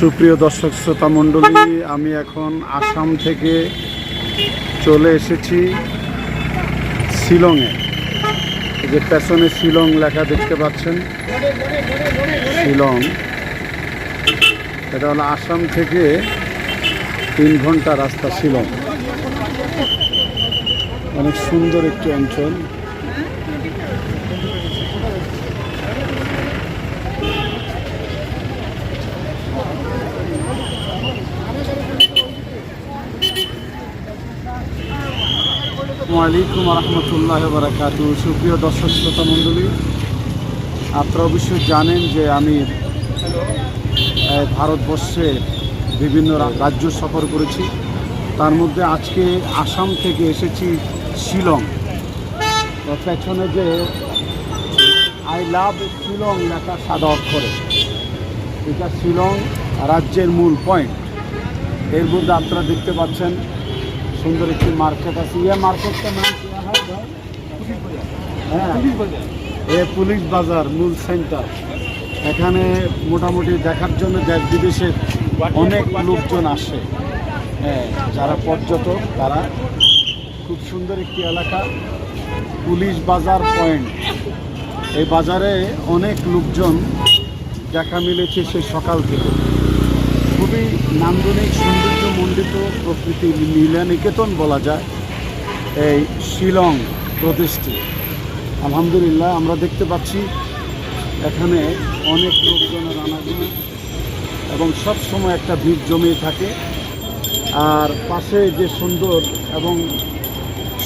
সুপ্রিয় দর্শক শ্রোতা মণ্ডলী, আমি এখন আসাম থেকে চলে এসেছি শিলংয়ে। যে পেছনে শিলং লেখা দেখতে পাচ্ছেন, শিলং। এটা হলো আসাম থেকে তিন ঘণ্টা রাস্তা শিলং। অনেক সুন্দর একটি অঞ্চল। ওয়ালাইকুম রহমতুল্লাহ বারাকাতু সুপ্রিয় দর্শক শ্রোতা মণ্ডলী, আপনারা অবশ্যই জানেন যে আমি ভারতবর্ষে বিভিন্ন রাজ্য সফর করেছি। তার মধ্যে আজকে আসাম থেকে এসেছি শিলং। পেছনে যে আই লাভ শিলং লেখা সাদা অক্ষরে। এটা শিলং রাজ্যের মূল পয়েন্ট এর মধ্যে আপনারা দেখতে পাচ্ছেন সুন্দর একটি মার্কেট আছে। ইয়ে মার্কেটটা? হ্যাঁ। এ পুলিশ বাজার, মূল সেন্টার এখানে মোটামুটি দেখার জন্য দেশ বিদেশের অনেক লোকজন আসে। হ্যাঁ যারা পর্যটক, তারা খুব সুন্দর একটি এলাকা। পুলিশ বাজার পয়েন্ট এই বাজারে অনেক লোকজন দেখা মিলেছে সে সকাল থেকে। খুবই নান্দনিক, সৌন্দর্য মণ্ডিত প্রকৃতি লীলা নিকেতন বলা যায় এই শিলং প্রদেশটি। আলহামদুলিল্লাহ, আমরা দেখতে পাচ্ছি এখানে অনেক লোকজনের আনাগোনা এবং সব সময় একটা ভিড় জমিয়ে থাকে। আর পাশে যে সুন্দর এবং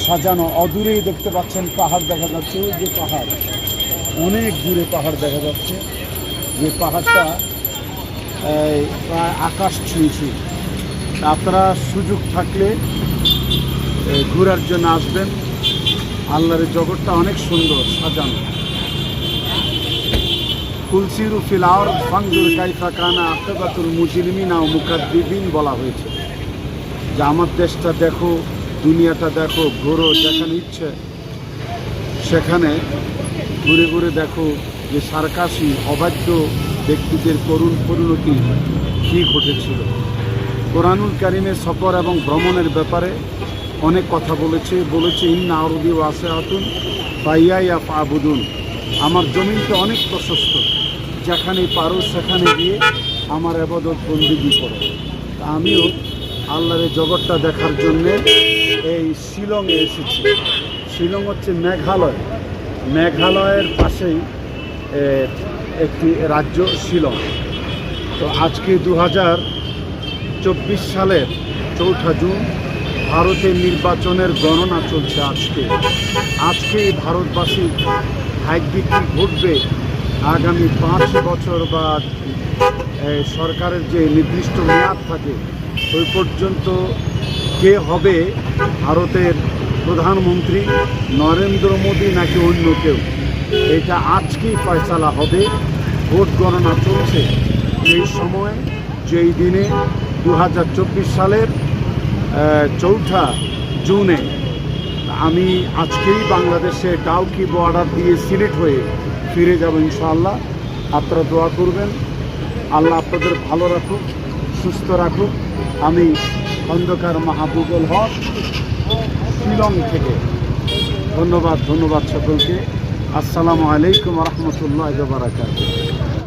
সাজানো অদূরেই দেখতে পাচ্ছেন পাহাড় দেখা যাচ্ছে, যে পাহাড় অনেক দূরে পাহাড় দেখা যাচ্ছে। যে পাহাড়টা প্রায় আকাশ ছুঁই আপনারা সুযোগ থাকলে ঘোরার জন্য আসবেন। আল্লাহরের জগৎটা অনেক সুন্দর, সাজানো। কুলসিরু ফিলাওয়ার ফাংজুর কাইফা কানা আকেবাতুল মুজরিমিনা ও মুকাদ্দিবিন বলা হয়েছে। যে আমার দেশটা দেখো, দুনিয়াটা দেখো, ঘোরো যেখানে ইচ্ছে, সেখানে ঘুরে ঘুরে দেখো যে সার্কাসি, অবাধ্য ব্যক্তিদের করুণ পরিণতি কী ঘটেছিল? কোরআনুল কারিমের সফর এবং ভ্রমণের ব্যাপারে অনেক কথা বলেছে বলেছে, ইন্না আরদি ওয়াসে আতুন পাইয়া পাবুদুন আমার জমিনটা অনেক প্রশস্ত যেখানে পারো সেখানে গিয়ে আমার আবাদত বন্দিগি করো। আমিও আল্লাহর জগৎটা দেখার জন্যে এই শিলংয়ে এসেছি। শিলং হচ্ছে মেঘালয়। মেঘালয়ের পাশেই একটি রাজ্য শিলং তো আজকে দু হাজার চব্বিশ সালের চৌঠা জুন ভারতের নির্বাচনের গণনা চলছে আজকে। আজকে ভারতবাসী ভাগ্যে কী ঘটবে? আগামী পাঁচ বছর বা সরকারের যে নির্দিষ্ট মেয়াদ থাকে, ওই পর্যন্ত কে হবে ভারতের প্রধানমন্ত্রী? নরেন্দ্র মোদী নাকি অন্য কেউ? এটা আজকেই ফয়সালা হবে। ভোট গণনা চলছে এই সময়, যেই দিনে দু হাজার চব্বিশ সালের চৌঠা জুনে আমি আজকেই বাংলাদেশে ডাউকি বর্ডার দিয়ে সিলেট হয়ে ফিরে যাব ইনশাআল্লাহ। আপনারা দোয়া করবেন। আল্লাহ আপনাদের ভালো রাখুক, সুস্থ রাখুক। আমি খন্দকার মাহবুবুল হক, শিলং থেকে। ধন্যবাদ ধন্যবাদ সকলকে। আসসালামু আলাইকুম রহমতুল্লাহ বারাকাতুহ।